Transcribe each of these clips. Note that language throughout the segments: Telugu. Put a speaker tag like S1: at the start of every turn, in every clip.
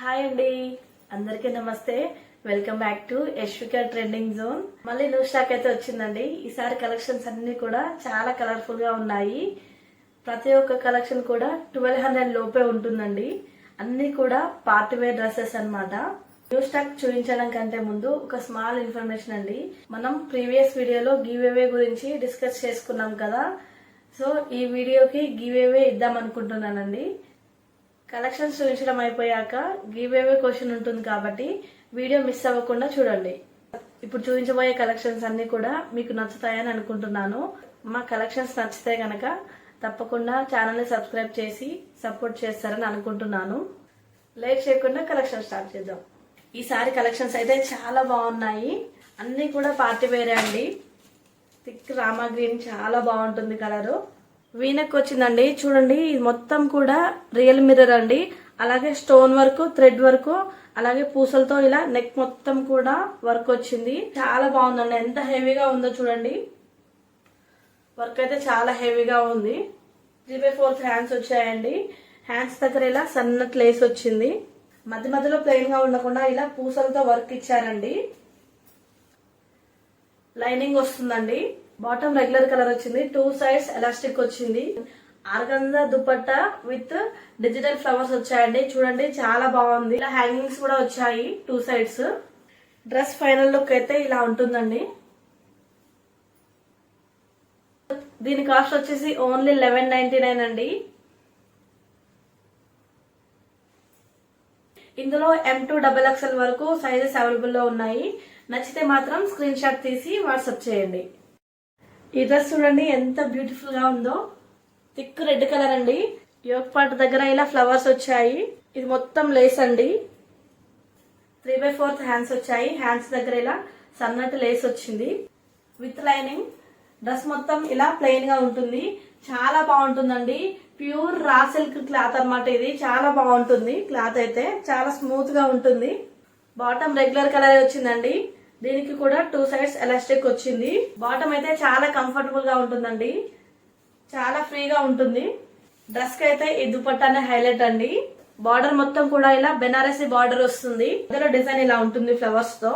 S1: హాయ్ అండి. అందరికీ నమస్తే. Welcome back to Yashwika trending zone మళ్ళీ న్యూ స్టాక్ అయితే వచ్చిందండి. ఈసారి కలెక్షన్స్ అన్ని కూడా చాలా కలర్ఫుల్గా ఉన్నాయి. ప్రతి ఒక్క కలెక్షన్ కూడా ట్వెల్వ్ హండ్రెడ్ లోపే ఉంటుందండి. అన్ని కూడా పార్టీ వేర్ డ్రెస్సెస్ అనమాట న్యూ స్టాక్ చూపించడం కంటే ముందు ఒక స్మాల్ ఇన్ఫర్మేషన్ అండి. మనం ప్రీవియస్ వీడియోలో గివేవే గురించి డిస్కస్ చేసుకున్నాం కదా. సో ఈ వీడియోకి గివేవే ఇద్దాం అనుకుంటున్నానండి. కలెక్షన్స్ చూపించడం అయిపోయాక గీవేవే క్వశ్చన్ ఉంటుంది కాబట్టి వీడియో మిస్ అవ్వకుండా చూడండి. ఇప్పుడు చూపించబోయే కలెక్షన్స్ అన్ని కూడా మీకు నచ్చుతాయని అనుకుంటున్నాను. మా కలెక్షన్స్ నచ్చితే గనక తప్పకుండా ఛానల్ని సబ్స్క్రైబ్ చేసి సపోర్ట్ చేస్తారని అనుకుంటున్నాను. లేట్ చేయకుండా కలెక్షన్ స్టార్ట్ చేద్దాం. ఈసారి కలెక్షన్స్ అయితే చాలా బాగున్నాయి. అన్నీ కూడా పార్టీ వేరే అండి. థిక్ రామా గ్రీన్ చాలా బాగుంటుంది కలరు. వీనక్ వచ్చిందండి. చూడండి ఇది మొత్తం కూడా రియల్ మిర్రర్ అండి. అలాగే స్టోన్ వర్క్ థ్రెడ్ వర్క్ అలాగే పూసలతో ఇలా నెక్ మొత్తం కూడా వర్క్ వచ్చింది. చాలా బాగుందండి. ఎంత హెవీగా ఉందో చూడండి. వర్క్ అయితే చాలా హెవీగా ఉంది. త్రీ బై ఫోర్త్ హ్యాండ్స్ వచ్చాయండి. హ్యాండ్స్ దగ్గర ఇలా సన్న లేస్ వచ్చింది. మధ్య మధ్యలో ప్లెయిన్గా ఉండకుండా ఇలా పూసలతో వర్క్ ఇచ్చారండి. లైనింగ్ వస్తుందండి. బాటమ్ రెగ్యులర్ కలర్ వచ్చింది. టూ సైడ్స్ ఎలాస్టిక్ వచ్చింది. Organza dupatta with digital flowers వచ్చాయండి. చూడండి చాలా బాగుంది. ఇలా హ్యాంగింగ్స్ కూడా వచ్చాయి two sides dress final look అయితే ఇలా ఉంటుందండి. దీని కాస్ట్ వచ్చేసి ఓన్లీ లెవెన్ నైన్టీ నైన్ అండి. ఇందులో ఎం టూ డబల్ ఎక్స్ఎల్ వరకు సైజెస్ అవైలబుల్లో ఉన్నాయి. నచ్చితే మాత్రం స్క్రీన్ షాట్ తీసి వాట్సాప్ చేయండి. ఈ డ్రెస్ చూడండి ఎంత బ్యూటిఫుల్గా ఉందో. థిక్ రెడ్ కలర్ అండి. యోగ్ పార్ట్ దగ్గర ఇలా ఫ్లవర్స్ వచ్చాయి. ఇది మొత్తం లేస్ అండి. త్రీ బై ఫోర్త్ హ్యాండ్స్ వచ్చాయి. హ్యాండ్స్ దగ్గర ఇలా సన్నటి లేస్ వచ్చింది. విత్ లైనింగ్ డ్రెస్ మొత్తం ఇలా ప్లెయిన్గా ఉంటుంది. చాలా బాగుంటుందండి. ప్యూర్ రా సిల్క్ క్లాత్ అన్నమాట ఇది. చాలా బాగుంటుంది. క్లాత్ అయితే చాలా స్మూత్గా ఉంటుంది. బాటమ్ రెగ్యులర్ కలర్ వచ్చిందండి. దీనికి కూడా టూ సైడ్స్ ఎలాస్టిక్ వచ్చింది. బాటమ్ అయితే చాలా కంఫర్టబుల్గా ఉంటుందండి. చాలా ఫ్రీగా ఉంటుంది. డ్రెస్కి అయితే ఈ దుపట్టానే హైలైట్ అండి. బార్డర్ మొత్తం కూడా ఇలా బెనారసి బార్డర్ వస్తుంది. ఇందులో డిజైన్ ఇలా ఉంటుంది ఫ్లవర్స్తో.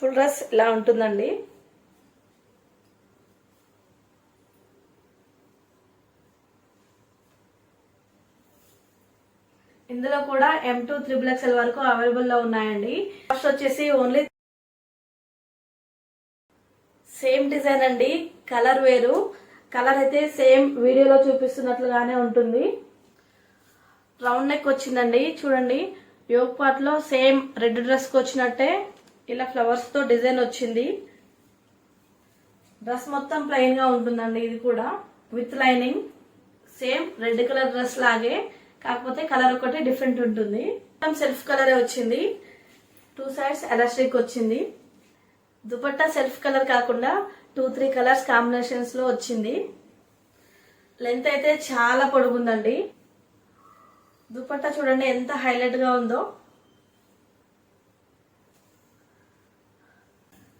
S1: ఫుల్ డ్రెస్ ఇలా ఉంటుందండి. ఇందులో కూడా ఎం టూ త్రిబుల్ ఎక్స్ఎల్ వరకు అవైలబుల్లో ఉన్నాయండి. కాస్ట్ వచ్చేసి ఓన్లీ సేమ్ డిజైన్ అండి. కలర్ వేరు. కలర్ అయితే సేమ్ వీడియోలో చూపిస్తున్నట్లుగానే ఉంటుంది. రౌండ్ నెక్ వచ్చిందండి. చూడండి. యోగ్ పార్ట్లో సేమ్ రెడ్ డ్రెస్కి వచ్చినట్టే ఇలా ఫ్లవర్స్తో డిజైన్ వచ్చింది. డ్రెస్ మొత్తం ప్లెయిన్గా ఉంటుందండి ఇది కూడా. With lining same red colour dress లాగే. కాకపోతే కలర్ ఒకటి డిఫరెంట్ ఉంటుంది. సెల్ఫ్ కలరే వచ్చింది. టూ సైడ్స్ ఎలాస్టిక్ వచ్చింది. దుపట్టా సెల్ఫ్ కలర్ కాకుండా టూ త్రీ కలర్స్ కాంబినేషన్స్లో వచ్చింది. లెంత్ అయితే చాలా పొడుగుందండి. దుపట్టా చూడండి ఎంత హైలైట్గా ఉందో.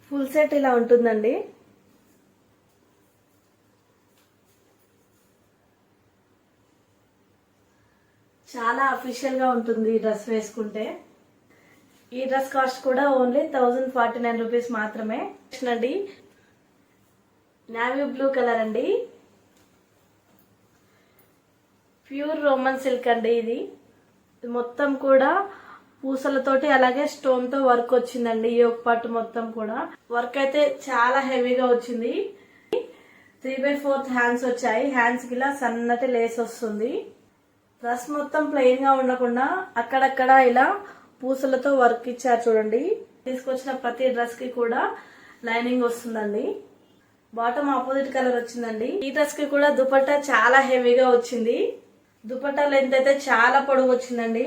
S1: ఫుల్ సెట్ ఇలా ఉంటుందండి. చాలా అఫీషియల్గా ఉంటుంది ఈ డ్రెస్ వేసుకుంటే. ఈ డ్రెస్ కాస్ట్ కూడా only thousand forty nine rupees మాత్రమే. అండి. నావీ బ్లూ కలర్ అండి. ప్యూర్ రోమన్ సిల్క్ అండి ఇది. ఇది మొత్తం కూడా పూసలతోటి అలాగే స్టోన్తో వర్క్ వచ్చిందండి ఈ ఒక పట్టు మొత్తం కూడా. వర్క్ అయితే చాలా హెవీగా వచ్చింది. త్రీ బై ఫోర్త్ హ్యాండ్స్ వచ్చాయి. హ్యాండ్స్కి ఇలా సన్నటి లేస్ వస్తుంది. డ్రెస్ మొత్తం ప్లెయిన్గా ఉండకుండా అక్కడక్కడ ఇలా పూసలతో వర్క్ ఇచ్చారు చూడండి. తీసుకొచ్చిన ప్రతి డ్రెస్కి కూడా లైనింగ్ వస్తుందండి. బాటమ్ ఆపోజిట్ కలర్ వచ్చిందండి. ఈ డ్రెస్కి కూడా దుపట్టా చాలా హెవీగా వచ్చింది. దుపట్టా లెంత్ అయితే చాలా పొడవు వచ్చిందండి.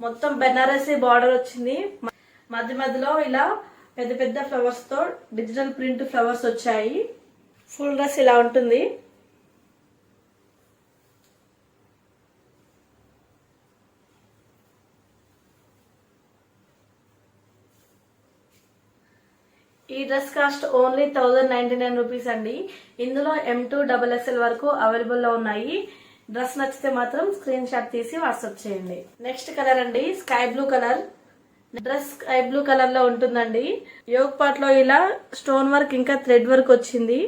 S1: మొత్తం బెనారసి బార్డర్ వచ్చింది. మధ్య మధ్యలో ఇలా పెద్ద పెద్ద ఫ్లవర్స్తో డిజిటల్ ప్రింట్ ఫ్లవర్స్ వచ్చాయి. ఫుల్ డ్రెస్ ఇలా ఉంటుంది. ఈ dress cost only thousand ninety nine rupees అండి. ఇందులో ఎం టూ డబల్ ఎస్ఎల్ వరకు అవైలబుల్లో ఉన్నాయి. డ్రెస్ నచ్చితే మాత్రం స్క్రీన్ షాట్ తీసి వాట్సాప్ చేయండి. నెక్స్ట్ కలర్ అండి sky blue colour. Dress sky blue కలర్లో ఉంటుందండి. యోగ్ పాట్లో ఇలా స్టోన్ వర్క్ ఇంకా థ్రెడ్ వర్క్ వచ్చింది.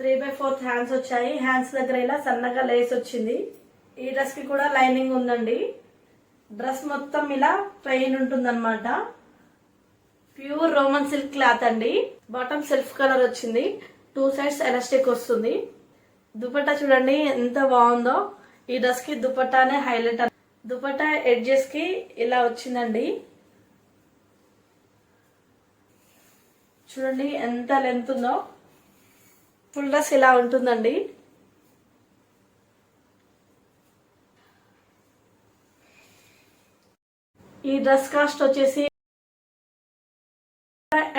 S1: త్రీ బై ఫోర్త్ హ్యాండ్స్ వచ్చాయి. హ్యాండ్స్ దగ్గర ఇలా సన్నగా లేస్ వచ్చింది. ఈ డ్రెస్కి కూడా లైనింగ్ ఉందండి. డ్రెస్ మొత్తం ఇలా ప్లెయిన్ ఉంటుందన్నమాట. ప్యూర్ రోమన్ సిల్క్ క్లాత్ అండి. బాటమ్ సెల్ఫ్ కలర్ వచ్చింది. టూ సైడ్స్ ఎలాస్టిక్ వస్తుంది. దుపట్టా చూడండి ఎంత బాగుందో. ఈ డ్రెస్కి దుపట్టానే హైలైట్ దుపట్టా ఎడ్జెస్కి ఇలా వచ్చిందండి. చూడండి ఎంత లెంత్ ఉందో. ఫుల్ డ్రెస్ ఇలా ఉంటుందండి. ఈ డ్రెస్ కాస్ట్ వచ్చేసి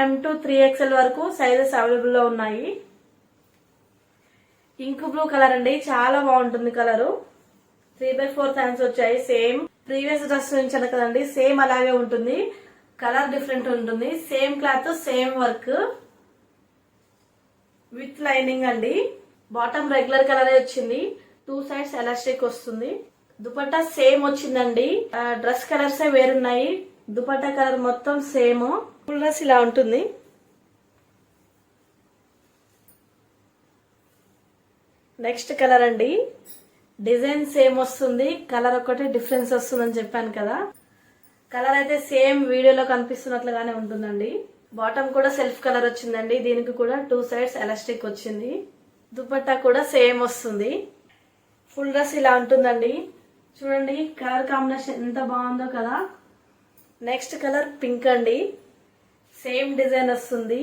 S1: ఎం టు త్రీ ఎక్స్ఎల్ వరకు సైజెస్ అవైలబుల్లో ఉన్నాయి. ఇంక్ బ్లూ కలర్ అండి. చాలా బాగుంటుంది colour three by four hands వచ్చాయి. సేమ్ ప్రీవియస్ డ్రెస్ నుంచి కదండి. సేమ్ అలాగే ఉంటుంది. కలర్ డిఫరెంట్ ఉంటుంది. Same cloth same work with lining అండి. బాటమ్ రెగ్యులర్ కలర్ వచ్చింది? టూ సైడ్స్ ఎలాస్టిక్ వస్తుంది. దుపట్టా సేమ్ వచ్చిందండి. డ్రెస్ కలర్స్ వేరున్నాయి. దుపట్టా కలర్ మొత్తం సేమ్. ఫుల్ డ్రెస్ ఇలా ఉంటుంది. నెక్స్ట్ కలర్ అండి. డిజైన్ సేమ్ వస్తుంది. కలర్ ఒకటి డిఫరెన్స్ వస్తుందని చెప్పాను కదా. కలర్ అయితే సేమ్ వీడియోలో కనిపిస్తున్నట్లుగానే ఉంటుందండి. బాటమ్ కూడా సెల్ఫ్ కలర్ వచ్చిందండి. దీనికి కూడా టూ సైడ్స్ ఎలాస్టిక్ వచ్చింది. దుపట్టా కూడా సేమ్ వస్తుంది. ఫుల్ డ్రెస్ ఇలా ఉంటుందండి. చూడండి కలర్ కాంబినేషన్ ఎంత బాగుందో కదా. నెక్స్ట్ కలర్ పింక్ అండి. సేమ్ డిజైన్ వస్తుంది.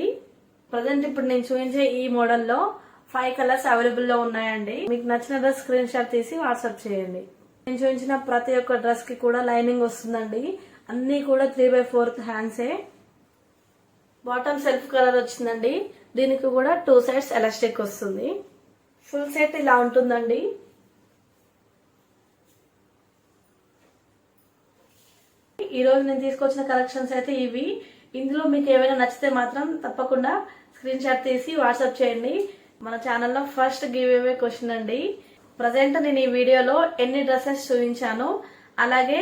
S1: ప్రజెంట్ ఇప్పుడు నేను చూపించే ఈ మోడల్లో ఫైవ్ కలర్స్ అవైలబుల్లో ఉన్నాయండి. మీకు నచ్చిన డ్రెస్ స్క్రీన్ షాట్ తీసి వాట్సాప్ చేయండి. నేను చూపించిన ప్రతి ఒక్క డ్రెస్కి కూడా లైనింగ్ వస్తుందండి. అన్ని కూడా త్రీ బై ఫోర్త్ హ్యాండ్సే. బాటమ్ సెల్ఫ్ కలర్ వచ్చిందండి. దీనికి కూడా టూ సైడ్స్ ఎలాస్టిక్ వస్తుంది. ఫుల్ సెట్ ఇలా ఉంటుందండి. ఈ రోజు నేను తీసుకొచ్చిన కలెక్షన్స్ అయితే ఇవి. ఇందులో మీకు ఏమైనా నచ్చితే మాత్రం తప్పకుండా స్క్రీన్ షాట్ తీసి వాట్సాప్ చేయండి. మన ఛానల్లో ఫస్ట్ గివ్ అవే క్వశ్చన్ అండి. ప్రజెంట్ నేను ఈ వీడియోలో ఎన్ని డ్రెస్సెస్ చూపించాను. అలాగే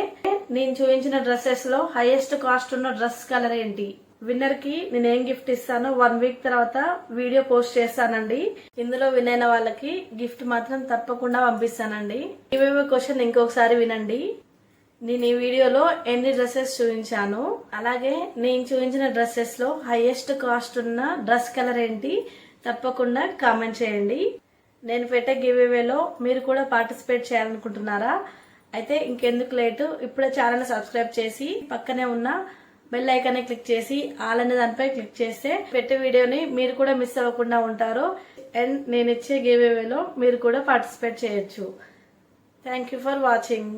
S1: నేను చూపించిన డ్రెస్సెస్లో హైయెస్ట్ కాస్ట్ ఉన్న డ్రెస్ కలర్ ఏంటి? విన్నర్కి నేను ఏం గిఫ్ట్ ఇస్తానో వన్ వీక్ తర్వాత వీడియో పోస్ట్ చేస్తానండి. ఇందులో విన్ అయిన వాళ్ళకి గిఫ్ట్ మాత్రం తప్పకుండా పంపిస్తానండి. ఇవేవో క్వశ్చన్ ఇంకొకసారి వినండి. నేను ఈ వీడియోలో ఎన్ని డ్రెస్సెస్ చూపించాను? అలాగే నేను చూపించిన డ్రెస్సెస్లో హైయెస్ట్ కాస్ట్ ఉన్న డ్రెస్ కలర్ ఏంటి? తప్పకుండా కామెంట్ చేయండి. నేను పెట్టే గివేవేలో మీరు కూడా పార్టిసిపేట్ చేయాలనుకుంటున్నారా? అయితే ఇంకెందుకు లేటు ఇప్పుడే ఛానల్ సబ్స్క్రైబ్ చేసి పక్కనే ఉన్న బెల్ ఐకాన్ని క్లిక్ చేసి ఆల్ అనే దానిపై క్లిక్ చేస్తే పెట్టే వీడియోని మీరు కూడా మిస్ అవ్వకుండా ఉంటారు. అండ్ నేను ఇచ్చే గివ్ అవేలో మీరు కూడా పార్టిసిపేట్ చేయొచ్చు. Thank you for watching